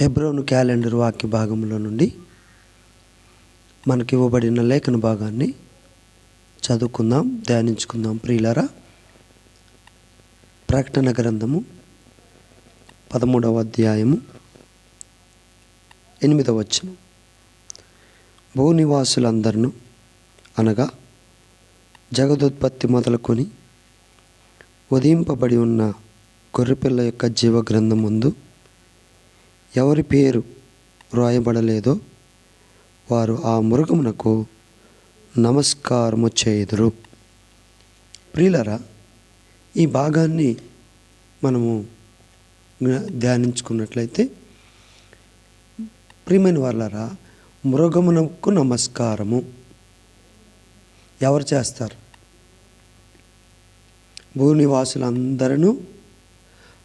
హెబ్రోను calendar వాక్య భాగంలో నుండి మనకి ఇవ్వబడిన లేఖన భాగాన్ని చదువుకుందాం ధ్యానించుకుందాం ప్రియులరా. ప్రకటన గ్రంథము పదమూడవ అధ్యాయము ఎనిమిదవ వచనం. భూనివాసులందరినూ అనగా జగదుత్పత్తి మొదలుకొని ఉదయింపబడి ఉన్న గొర్రెపిల్ల యొక్క జీవ గ్రంథం ముందు ఎవరి పేరు వ్రాయబడలేదో వారు ఆ మృగమునకు నమస్కారము చేయుదురు. ప్రియులరా ఈ భాగాన్ని మనము ధ్యానించుకున్నట్లయితే ప్రియమైన వాళ్ళరా మృగమునకు నమస్కారము. ఎవరు చేస్తారు? భూనివాసులందరూ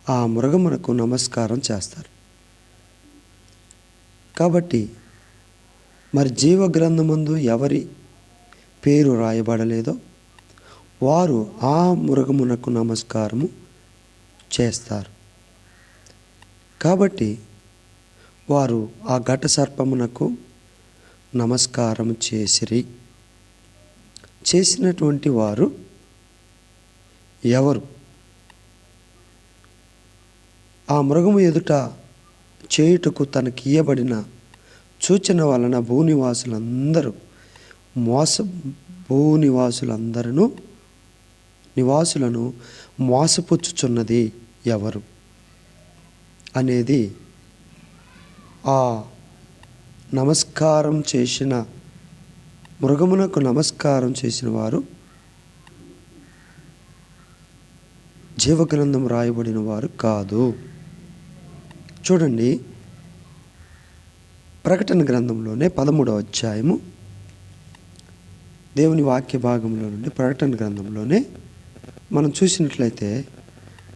ఆ మృగమునకు నమస్కారం చేస్తారు. కాబట్టి మరి జీవ గ్రంథమందు ఎవరి పేరు రాయబడలేదో వారు ఆ మృగమునకు నమస్కారము చేస్తారు. కాబట్టి వారు ఆ ఘట సర్పమునకు నమస్కారం చేసిరి. చేసినటువంటి వారు ఎవరు? ఆ మృగము ఎదుట చేయుటకు తనకి ఇయ్యబడిన సూచన వలన భూనివాసులందరూ మోస భూనివాసులందరూ నివాసులను మోసపుచ్చుచున్నది ఎవరు అనేది ఆ నమస్కారం చేసిన మృగమునకు నమస్కారం చేసిన వారు జీవగ్రంథం రాయబడిన వారు కాదు. చూడండి. ప్రకటన గ్రంథంలోనే పదమూడవ అధ్యాయము దేవుని వాక్య భాగంలో నుండి ప్రకటన గ్రంథంలోనే మనం చూసినట్లయితే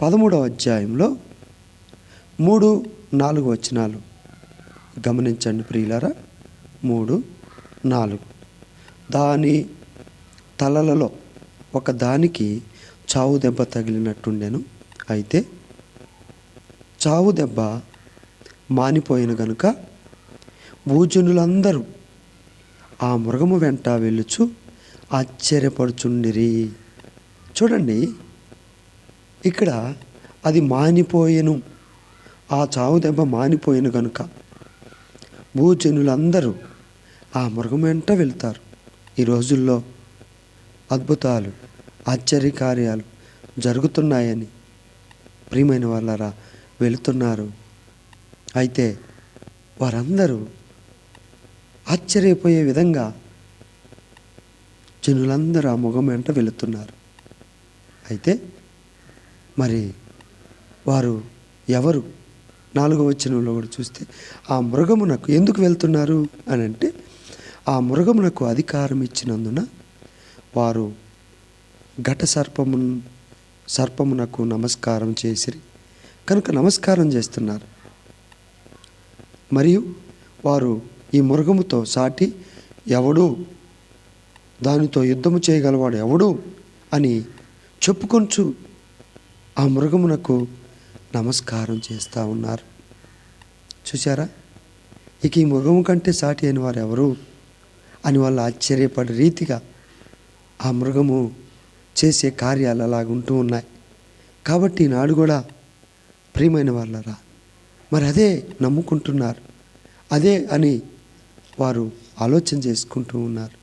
పదమూడవ అధ్యాయంలో మూడు నాలుగు వచనాలు. గమనించండి ప్రియులారా మూడు నాలుగు. దాని తలలలో ఒక దానికి చావు దెబ్బ తగిలినట్టుండెను. అయితే చావు దెబ్బ మానిపోయిన గనుక భూజనులందరూ ఆ మృగము వెంట వెళ్ళుచు ఆశ్చర్యపడుచుండిరి. చూడండి ఇక్కడ అది మానిపోయెను. ఆ చావు దెబ్బ మానిపోయిన గనుక భూజనులందరూ ఆ మృగం వెంట వెళ్తారు. ఈ రోజుల్లో అద్భుతాలు ఆశ్చర్యకార్యాలు జరుగుతున్నాయని ప్రియమైన వాళ్ళరా వెళుతున్నారు అయితే వారందరూ ఆశ్చర్యపోయే విధంగా జనులందరూ ఆ ముఖం వెంట వెళుతున్నారు. అయితే మరి వారు ఎవరు? నాలుగో వచనంలో కూడా చూస్తే ఆ మృగమునకు ఎందుకు వెళ్తున్నారు అని అంటే ఆ మృగమునకు అధికారం ఇచ్చినందున వారు ఘట సర్పము సర్పమునకు నమస్కారం చేసిరి. కనుక నమస్కారం చేస్తున్నారు. మరియు వారు ఈ మృగముతో సాటి ఎవడు దానితో యుద్ధము చేయగలవాడు ఎవడు? అని చెప్పుకొంచు. ఆ మృగమునకు నమస్కారం చేస్తూ ఉన్నారు. చూసారా ఇక ఈ మృగము కంటే సాటి అయిన వారు ఎవరు? అని వాళ్ళు ఆశ్చర్యపడే రీతిగా ఆ మృగము చేసే కార్యాలు అలాగుంటూ ఉన్నాయి. కాబట్టి ఈనాడు కూడా ప్రియమైన వాళ్ళరా మరి అదే నమ్ముకుంటున్నారు. అదే అని వారు ఆలోచన చేసుకుంటూ ఉన్నారు.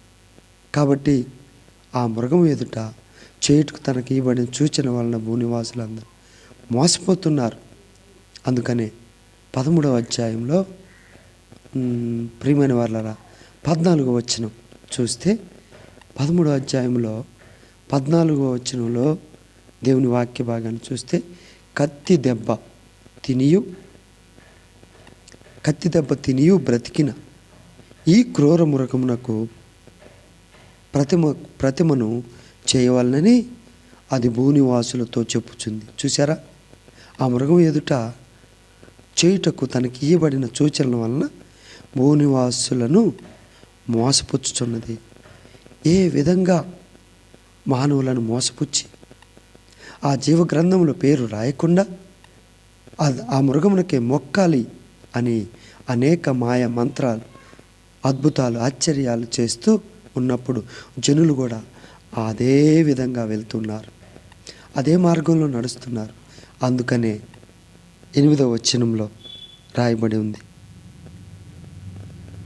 కాబట్టి ఆ మృగం ఎదుట చేటుకు తనకి ఇవ్వబడిన సూచన వలన భూనివాసులందరూ మోసపోతున్నారు. అందుకనే పదమూడవ అధ్యాయంలో ప్రియమైన వాళ్ళరా పద్నాలుగో వచనం చూస్తే పదమూడవ అధ్యాయంలో పద్నాలుగో వచనంలో దేవుని వాక్య భాగాన్ని చూస్తే కత్తి దెబ్బ తినియు కత్తి దెబ్బ తినియు బ్రతికిన. ఈ క్రూర మృగమునకు ప్రతిమ ప్రతిమను చేయవలనని అది భూనివాసులతో చెప్పుచుంది. చూసారా ఆ మృగం ఎదుట చేయుటకు తనకి ఇవ్వబడిన సూచనల వలన భూనివాసులను మోసపుచ్చుచున్నది. ఏ విధంగా మానవులను మోసపుచ్చి ఆ జీవ పేరు రాయకుండా అది ఆ మృగమునకే మొక్కాలి అని అనేక మాయ మంత్రాలు అద్భుతాలు ఆశ్చర్యాలు చేస్తూ ఉన్నప్పుడు జనులు కూడా అదే విధంగా వెళ్తున్నారు. అదే మార్గంలో నడుస్తున్నారు. అందుకనే ఎనిమిదవ వచనంలో రాయబడి ఉంది.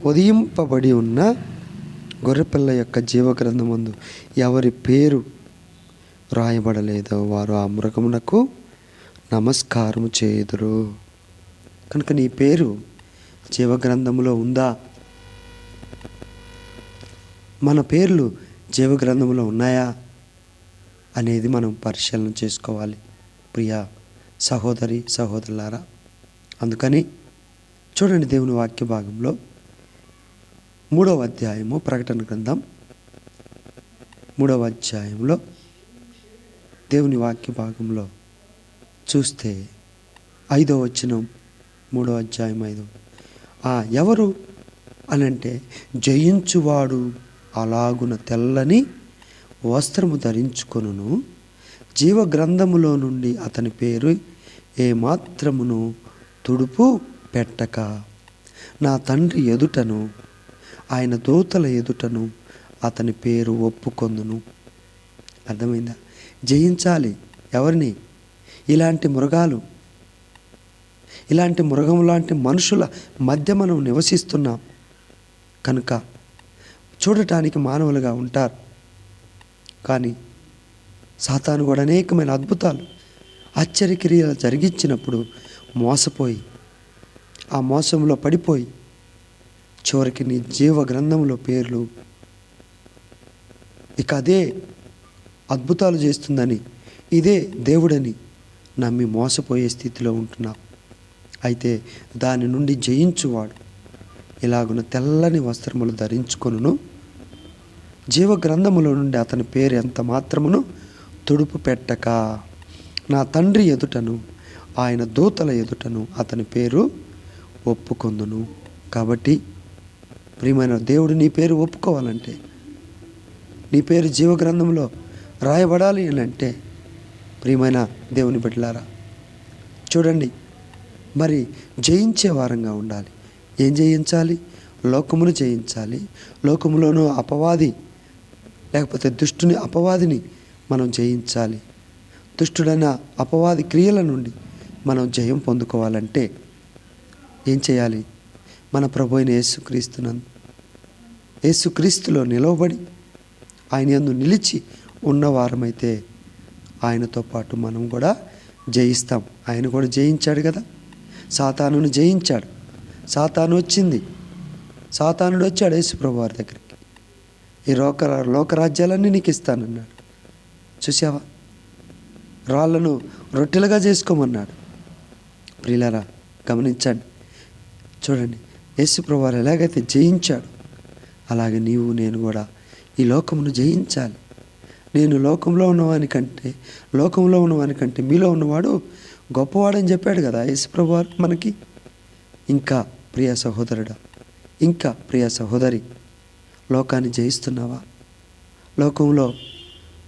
ఉదయింపబడి ఉన్న గొర్రెపిల్ల యొక్క జీవగ్రంథమందు ఎవరి పేరు రాయబడలేదో వారు ఆ మృగమునకు నమస్కారం చేయుదురు. కనుక నీ పేరు జీవగ్రంథములో ఉందా? మన పేర్లు జీవగ్రంథంలో ఉన్నాయా? అనేది మనం పరిశీలన చేసుకోవాలి. ప్రియ సహోదరి సహోదరులారా అందుకని చూడండి దేవుని వాక్య భాగంలో మూడవ అధ్యాయము ప్రకటన గ్రంథం. మూడవ అధ్యాయంలో దేవుని వాక్య భాగంలో చూస్తే ఐదో వచనం మూడో అధ్యాయం ఐదు. ఆ ఎవరు? అనంటే జయించువాడు అలాగున తెల్లని వస్త్రము ధరించుకొనును. జీవగ్రంథములో నుండి అతని పేరు ఏమాత్రమును తుడుపు పెట్టక. నా తండ్రి ఎదుటను ఆయన దూతల ఎదుటను అతని పేరు ఒప్పుకొందును. అర్థమైందా? జయించాలి ఎవరిని? ఇలాంటి మృగాలు ఇలాంటి మృగం లాంటి మనుషుల మధ్య మనం నివసిస్తున్నాం. కనుక చూడటానికి మానవులుగా ఉంటారు. కానీ సాతాను కూడా అనేకమైన అద్భుతాలు ఆశ్చర్యక్రియలు జరిగించినప్పుడు మోసపోయి ఆ మోసంలో పడిపోయి చివరికి నీ జీవ గ్రంథంలో పేర్లు ఇక అదే అద్భుతాలు చేస్తుందని ఇదే దేవుడని నమ్మి మోసపోయే స్థితిలో ఉంటున్నాం. అయితే దాని నుండి జయించువాడు. ఇలాగున తెల్లని వస్త్రములు ధరించుకొనును. జీవ గ్రంథములో నుండి అతని పేరు ఎంత మాత్రమును తుడుపు పెట్టక. నా తండ్రి ఎదుటను ఆయన దూతల ఎదుటను అతని పేరు ఒప్పుకొందును. కాబట్టి ప్రియమైన దేవుడు నీ పేరు ఒప్పుకోవాలంటే నీ పేరు జీవ గ్రంథంలో రాయబడాలి అని అంటే ప్రియమైన దేవుని బిడ్డలారా చూడండి మరి జయించే వారంగా ఉండాలి. ఏం జయించాలి? లోకమును జయించాలి. లోకములోనూ అపవాది లేకపోతే దుష్టుని అపవాదిని మనం జయించాలి. దుష్టుడైన అపవాది క్రియల నుండి మనం జయం పొందుకోవాలంటే ఏం చేయాలి? మన ప్రభు అయిన యేసుక్రీస్తునందు యేసుక్రీస్తులో నిలవబడి ఆయన ఎందు నిలిచి ఉన్నవారమైతే ఆయనతో పాటు మనం కూడా జయిస్తాం. ఆయన కూడా జయించాడు కదా. సాతానును జయించాడు. సాతాను వచ్చింది. సాతానుడు వచ్చాడు యేసుప్రభు వారి దగ్గరికి. ఈ లోక లోకరాజ్యాలన్నీ నీకు ఇస్తానన్నాడు. చూసావా రాళ్ళను రొట్టెలుగా చేసుకోమన్నాడు. ప్రియులరా గమనించండి. చూడండి యేసుప్రభు వారు ఎలాగైతే జయించాడు అలాగే నీవు నేను కూడా ఈ లోకమును జయించాలి. నేను లోకంలో ఉన్నవానికంటే లోకంలో ఉన్నవానికంటే మీలో ఉన్నవాడు గొప్పవాడని చెప్పాడు కదా యేసుప్రభు వారు మనకి. ఇంకా ప్రియ సహోదరుడా ఇంకా ప్రియ సహోదరి లోకాన్ని జయిస్తున్నావా? లోకంలో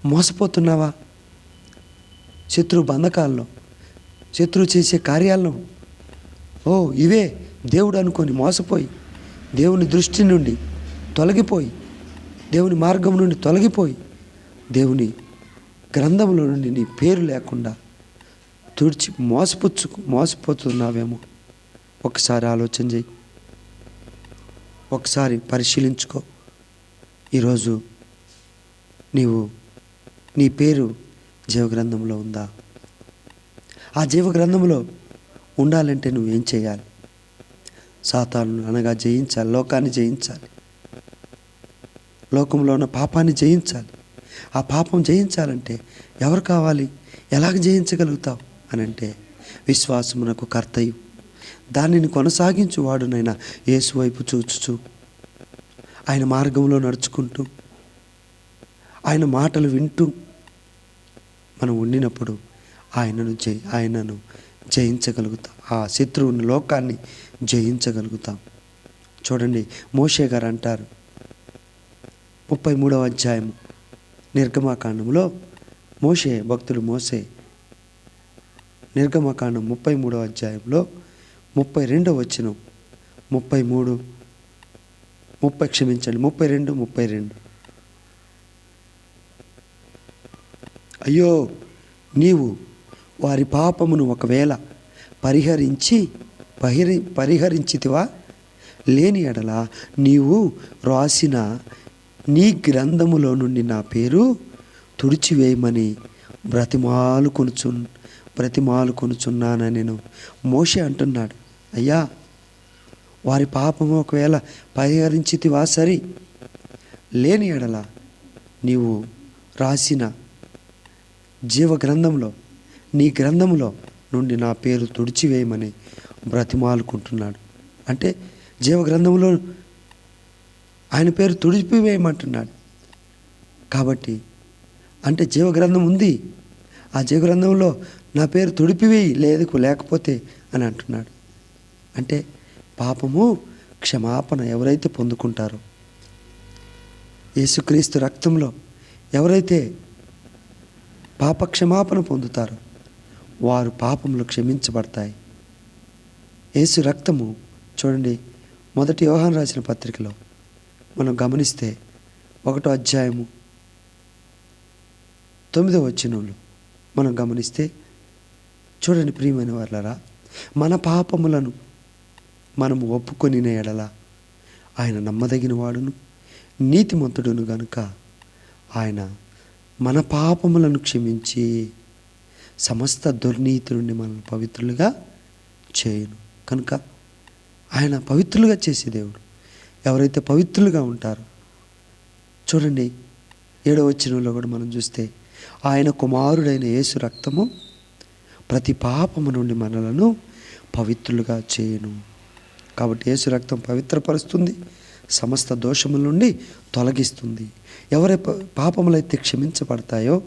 మోసపోతున్నావా? శత్రు బంధకాల్లో శత్రువు చేసే కార్యాలను ఓ ఇవే దేవుడు అనుకొని మోసపోయి దేవుని దృష్టి నుండి తొలగిపోయి దేవుని మార్గం నుండి తొలగిపోయి దేవుని గ్రంథముల నుండి నీ పేరు లేకుండా తుడిచి మోసపుచ్చు మోసపోతున్నావేమో. ఒకసారి ఆలోచన చేయి ఒకసారి పరిశీలించుకో. ఈరోజు నీవు నీ పేరు జీవగ్రంథంలో ఉందా? ఆ జీవగ్రంథంలో ఉండాలంటే నువ్వేం చేయాలి? సాతాను అనగా జయించాలి లోకాన్ని జయించాలి. లోకంలో ఉన్న పాపాన్ని జయించాలి. ఆ పాపం జయించాలంటే ఎవరు కావాలి? ఎలాగ జయించగలుగుతావు? అని అంటే విశ్వాసమునకు కర్తయు దానిని కొనసాగించువాడునైనా యేసు వైపు చూచుచు. ఆయన మార్గంలో నడుచుకుంటూ ఆయన మాటలు వింటూ మనం ఉండినప్పుడు ఆయనను జయి ఆయనను జయించగలుగుతాం ఆ శత్రువుని లోకాన్ని జయించగలుగుతాం. చూడండి మోషే గారు అంటారు ముప్పై మూడవ అధ్యాయం నిర్గమాకాండంలో మోషే భక్తుడు మోసే నిర్గమకాండం ముప్పై మూడవ అధ్యాయంలో ముప్పై రెండవ వచ్చిన ముప్పై మూడు ముప్పై క్షమించండి ముప్పై రెండు ముప్పై రెండు అయ్యో నీవు వారి పాపమును ఒకవేళ పరిహరించి పరిహరి పరిహరించితివా? లేని ఎడల నీవు రాసిన నీ గ్రంథములో నుండి నా పేరు తుడిచివేయమని బ్రతిమాలు కొనుచు బ్రతిమాలు కొనుచున్నానని నేను మోషే అంటున్నాడు. అయ్యా వారి పాపము ఒకవేళ పరిహరించితివా సరి? లేని ఎడల నీవు రాసిన జీవ గ్రంథంలో నీ గ్రంథంలో నుండి నా పేరు తుడిచివేయమని బ్రతిమాలుకుంటున్నాడు అంటే జీవ గ్రంథంలో ఆయన పేరు తుడిపివేయమంటున్నాడు కాబట్టి అంటే జీవ గ్రంథం ఉంది. ఆ జీవగ్రంథంలో నా పేరు తుడిపివేయి లేదు లేకపోతే అని అంటున్నాడు. అంటే పాపము క్షమాపణ ఎవరైతే పొందుకుంటారో యేసుక్రీస్తు రక్తంలో ఎవరైతే పాప క్షమాపణ పొందుతారో వారు పాపములు క్షమించబడతాయి. యేసు రక్తము చూడండి మొదటి వ్యవహారం రాసిన పత్రికలో మనం గమనిస్తే ఒకటో అధ్యాయము తొమ్మిదో వచ్చినోళ్ళు మనం గమనిస్తే చూడండి ప్రియమైన వాళ్ళరా మన పాపములను మనము ఒప్పుకొని ఎడల ఆయన నమ్మదగిన వాడును నీతిమంతుడును గనుక ఆయన మన పాపములను క్షమించి సమస్త దుర్నీతి నుండి మనల్ని పవిత్రులుగా చేయను. కనుక ఆయన పవిత్రులుగా చేసే దేవుడు ఎవరైతే పవిత్రులుగా ఉంటారో చూడండి ఏడవ వచనంలో కూడా మనం చూస్తే ఆయన కుమారుడైన యేసు రక్తము ప్రతి పాపము నుండి మనలను పవిత్రులుగా చేయను. కాబట్టి యేసు రక్తం పవిత్రపరుస్తుంది సమస్త దోషముల నుండి తొలగిస్తుంది. ఎవరి పాపములైతే క్షమించబడతాయో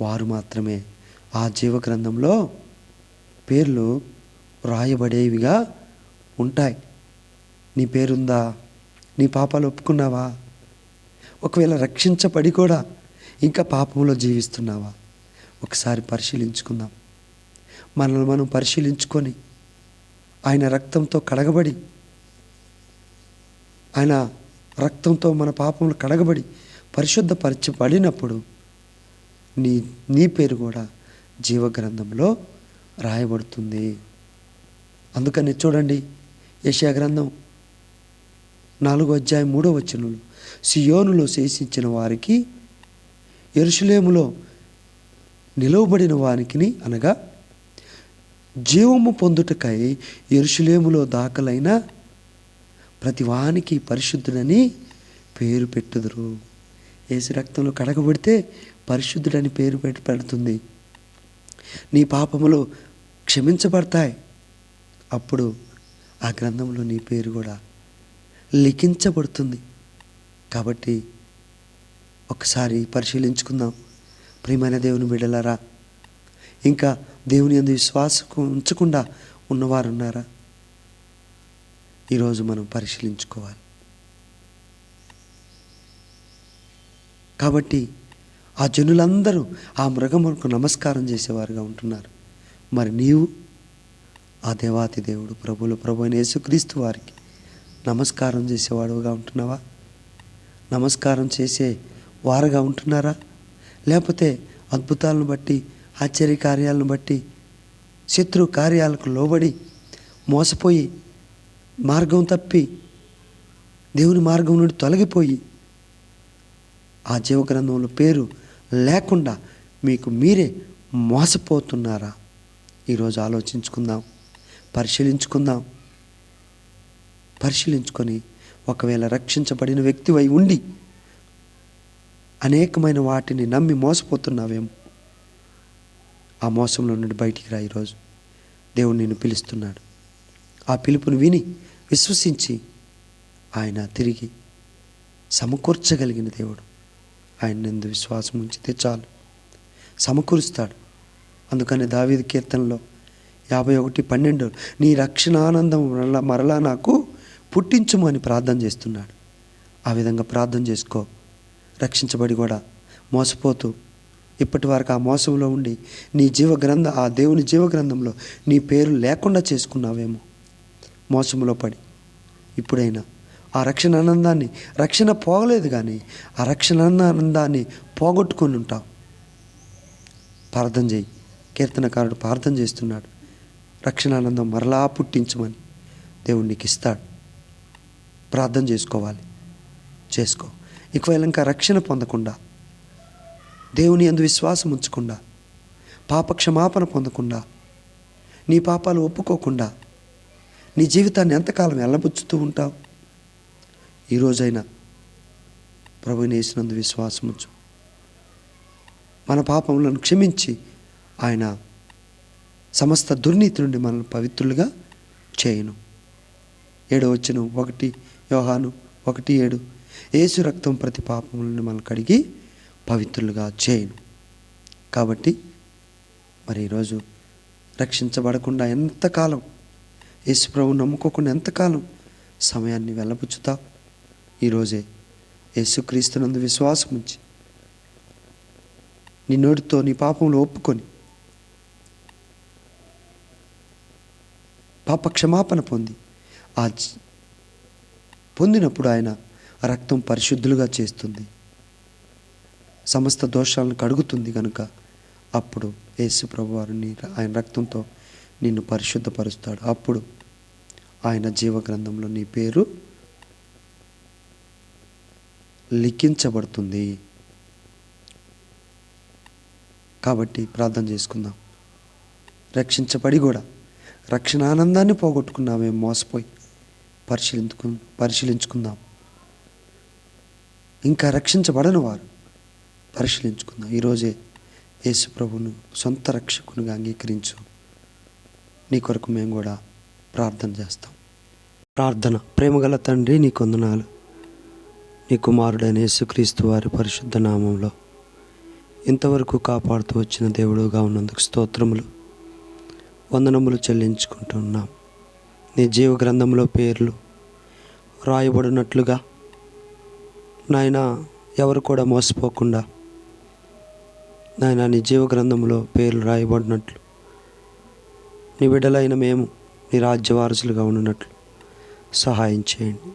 వారు మాత్రమే. ఆ జీవ గ్రంథంలో పేర్లు రాయబడేవిగా ఉంటాయి. నీ పేరుందా? నీ పాపాలు ఒప్పుకున్నావా? ఒకవేళ రక్షించబడి కూడా ఇంకా పాపంలో జీవిస్తున్నావా? ఒకసారి పరిశీలించుకుందాం. మనల్ని మనం పరిశీలించుకొని ఆయన రక్తంతో కడగబడి ఆయన రక్తంతో మన పాపములు కడగబడి పరిశుద్ధపరచబడినప్పుడు నీ నీ పేరు కూడా జీవగ్రంథంలో రాయబడుతుంది. అందుకని చూడండి యశా గ్రంథం నాలుగో అధ్యాయం మూడో వచనంలో సియోనులో శేషించిన వారికి ఎరుషులేములో నిలువబడిన వారికి అనగా జీవము పొందుటకై ఎరుషులేములో దాఖలైన ప్రతివానికి పరిశుద్ధుడని పేరు పెట్టుదురు. ఏసు రక్తంలో కడగబడితే పరిశుద్ధుడని పేరు పెట్టి పెడుతుంది. నీ పాపములు క్షమించబడతాయి. అప్పుడు ఆ గ్రంథంలో నీ పేరు కూడా లిఖించబడుతుంది. కాబట్టి ఒకసారి పరిశీలించుకుందాం. ప్రియమైన దేవుని బిడ్డలారా ఇంకా దేవుని అందు విశ్వాసకు ఉంచకుండా ఉన్నవారు ఉన్నారా ఈరోజు మనం పరిశీలించుకోవాలి. కాబట్టి ఆ జనులందరూ ఆ మృగములకు నమస్కారం చేసేవారుగా ఉంటున్నారు. మరి నీవు ఆ దేవాతి దేవుడు ప్రభుల ప్రభు అయిన యేసుక్రీస్తు వారికి నమస్కారం చేసేవాడుగా ఉంటున్నావా? నమస్కారం చేసే వారుగా ఉంటున్నారా? లేకపోతే అద్భుతాలను బట్టి ఆశ్చర్య కార్యాలను బట్టి శత్రు కార్యాలకు లోబడి మోసపోయి మార్గం తప్పి దేవుని మార్గం నుండి తొలగిపోయి ఆ జీవగ్రంథంలో పేరు లేకుండా మీకు మీరే మోసపోతున్నారా? ఈరోజు ఆలోచించుకుందాం పరిశీలించుకుందాం. పరిశీలించుకొని ఒకవేళ రక్షించబడిన వ్యక్తివై ఉండి అనేకమైన వాటిని నమ్మి మోసపోతున్నావేమో? ఆ మోసంలో నుండి బయటికి రా ఈరోజు. దేవుడు నిన్ను పిలుస్తున్నాడు. ఆ పిలుపును విని విశ్వసించి ఆయన తిరిగి సమకూర్చగలిగిన దేవుడు. ఆయన నందు విశ్వాసం ఉంచితే చాలు. సమకూరుస్తాడు. అందుకని దావీదు కీర్తనలో యాభై ఒకటి పన్నెండు నీ రక్షణ ఆనందం మరలా మరలా నాకు పుట్టించుము అని ప్రార్థన చేస్తున్నాడు. ఆ విధంగా ప్రార్థన చేసుకో. రక్షించబడి కూడా మోసపోతూ ఇప్పటి వరకు ఆ మోసంలో ఉండి నీ జీవ గ్రంథ ఆ దేవుని జీవ గ్రంథంలో నీ పేరు లేకుండా చేసుకున్నావేమో. మోసంలో పడి. ఇప్పుడైనా ఆ రక్షణ ఆనందాన్ని రక్షణ పోగలేదు కానీ ఆ రక్షణ ఆనందాన్ని పోగొట్టుకొని ఉంటావు. ప్రార్థన చేయి. కీర్తనకారుడు ప్రార్థన చేస్తున్నాడు. రక్షణ ఆనందం మరలా పుట్టించమని దేవుడు నీకు ఇస్తాడు. ప్రార్థన చేసుకోవాలి. చేసుకో. ఒకవేళ ఇంకా రక్షణ పొందకుండా దేవుని అందు విశ్వాసం ఉంచకుండా పాప క్షమాపణ పొందకుండా నీ పాపాలు ఒప్పుకోకుండా నీ జీవితాన్ని ఎంతకాలం ఎల్లబుచ్చుతూ ఉంటావు? ఈ ప్రభుని వేసినందు విశ్వాసం ఉంచు. మన పాపములను క్షమించి ఆయన సమస్త దుర్నీతి నుండి మనల్ని పవిత్రులుగా చేయను. ఏడో వచ్చిన ఒకటి యోహాను ఒకటి ఏడు ఏసు రక్తం ప్రతి పాపములను మనం కడిగి పవిత్రులుగా చేయను కాబట్టి మరి ఈరోజు రక్షించబడకుండా ఎంతకాలం యేసుప్రభు నమ్ముకోకుండా ఎంతకాలం సమయాన్ని వెళ్ళబుచ్చుతా ఈరోజే యేసుక్రీస్తునందు విశ్వాసం ఉంచి నీ నోటితో నీ పాపంలో ఒప్పుకొని పాప క్షమాపణ పొంది ఆ పొందినప్పుడు ఆయన రక్తం పరిశుద్ధులుగా చేస్తుంది. సమస్త దోషాలను కడుగుతుంది కనుక అప్పుడు యేసు ప్రభువారు నీ ఆయన రక్తంతో నిన్ను పరిశుద్ధపరుస్తాడు. అప్పుడు ఆయన జీవగ్రంథంలో నీ పేరు లిఖించబడుతుంది. కాబట్టి ప్రార్థన చేసుకుందాం. రక్షించబడి కూడా రక్షణ ఆనందాన్ని పోగొట్టుకున్నామే మోసపోయి పరిశీలించుకు పరిశీలించుకుందాం. ఇంకా రక్షించబడని వారు పరిశీలించుకుందాం. ఈరోజే యేసు ప్రభును సొంత రక్షకునిగా అంగీకరించు. నీ కొరకు మేము కూడా ప్రార్థన చేస్తాం. ప్రార్థన ప్రేమగల తండ్రి నీ కొందనాలు. నీ కుమారుడైన యేసుక్రీస్తు వారి పరిశుద్ధ నామంలో ఇంతవరకు కాపాడుతూ వచ్చిన దేవుడుగా ఉన్నందుకు స్తోత్రములు. వందనములు చెల్లించుకుంటున్నాం నీ జీవ గ్రంథంలో పేర్లు రాయబడినట్లుగా నాయన ఎవరు కూడా మోసపోకుండా నాయన నీ జీవ గ్రంథంలో పేర్లు రాయబడినట్లు. నీ బిడ్డలైన మేము నీ రాజ్య వారసులుగా ఉన్నట్లు సహాయం చేయండి.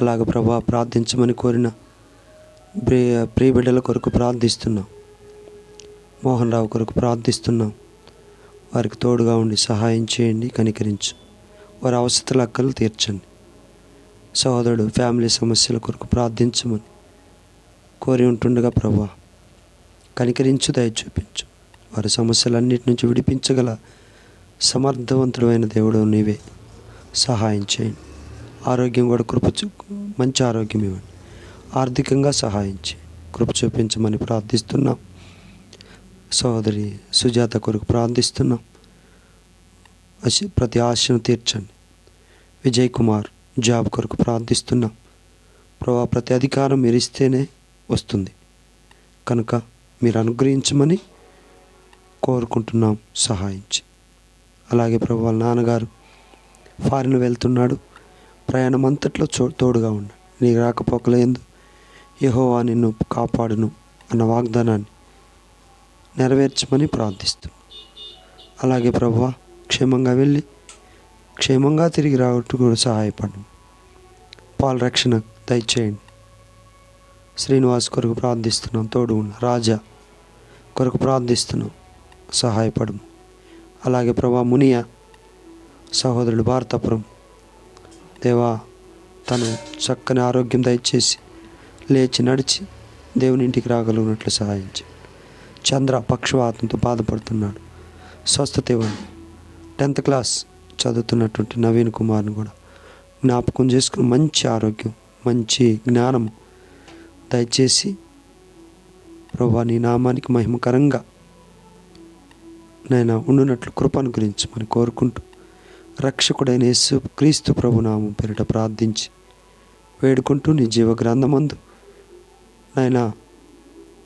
అలాగ ప్రభా ప్రార్థించమని కోరిన ప్రియ ప్రియ బిడ్డల కొరకు ప్రార్థిస్తున్నాం. మోహన్ రావు కొరకు ప్రార్థిస్తున్నాం. వారికి తోడుగా ఉండి సహాయం చేయండి కనికరించు. వారి అవసరాల అక్కలు తీర్చండి. సహోదరుడు ఫ్యామిలీ సమస్యల కొరకు ప్రార్థించమని కోరి ఉంటుండగా ప్రభా కనికరించు దయ చూపించు. వారి సమస్యలన్నిటి నుంచి విడిపించగల సమర్థవంతుడైన దేవుడు నీవే. సహాయం చేయండి. ఆరోగ్యం కూడా కృప చూ మంచి ఆరోగ్యం ఇవ్వండి. ఆర్థికంగా సహాయం చేయండి. కృప చూపించమని ప్రార్థిస్తున్నాం. సోదరి సుజాత కొరకు ప్రార్థిస్తున్నాం. ప్రతి ఆశను తీర్చండి. విజయ్ కుమార్ జాబ్ కొరకు ప్రార్థిస్తున్నాం. ప్రభా ప్రతి అధికారం మీరు ఇస్తేనే వస్తుంది. కనుక మీరు అనుగ్రహించమని కోరుకుంటున్నాం. సహాయించి. అలాగే ప్రభు వాళ్ళ నాన్నగారు ఫారిన్ వెళ్తున్నాడు. ప్రయాణం అంతట్లో చో తోడుగా ఉండు. నీ రాకపోకల ఎందు నిన్ను కాపాడును అన్న వాగ్దానాన్ని నెరవేర్చమని ప్రార్థిస్తూ. అలాగే ప్రభువ క్షేమంగా వెళ్ళి క్షేమంగా తిరిగి రావట్టు కూడా సహాయపడు. పాల రక్షణ దయచేయండి. శ్రీనివాస్ కొరకు ప్రార్థిస్తున్నాం. తోడు రాజా కొరకు ప్రార్థిస్తున్నాం సహాయపడము. అలాగే ప్రభా మునియ సహోదరుడు భారతపురం. దేవా తను చక్కని ఆరోగ్యం దయచేసి లేచి నడిచి దేవుని ఇంటికి రాగలిగినట్లు సహాయించి. చంద్ర పక్షవాతంతో బాధపడుతున్నాడు. స్వస్థత ఇవ్వండి. టెన్త్ క్లాస్ చదువుతున్నటువంటి నవీన్ కుమార్ని కూడా జ్ఞాపకం చేసుకుని మంచి ఆరోగ్యం మంచి జ్ఞానం దయచేసి ప్రభా నీ నామానికి మహిమకరంగా నేను ఉండునట్లు కృపను గురించి మనం కోరుకుంటూ రక్షకుడైన యేసు క్రీస్తు ప్రభునామం పేరిట ప్రార్థించి వేడుకుంటూ నీ జీవ గ్రంథమందు నాయన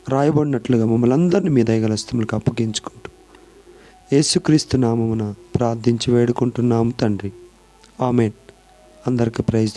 రాయబడినట్లుగా మమ్మల్ని అందరినీ మీ దయగలస్తములకు అప్పగించుకుంటూ యేసుక్రీస్తు నామమున ప్రార్థించి వేడుకుంటున్నాము తండ్రి. ఆమెన్. అందరికీ ప్రైజ్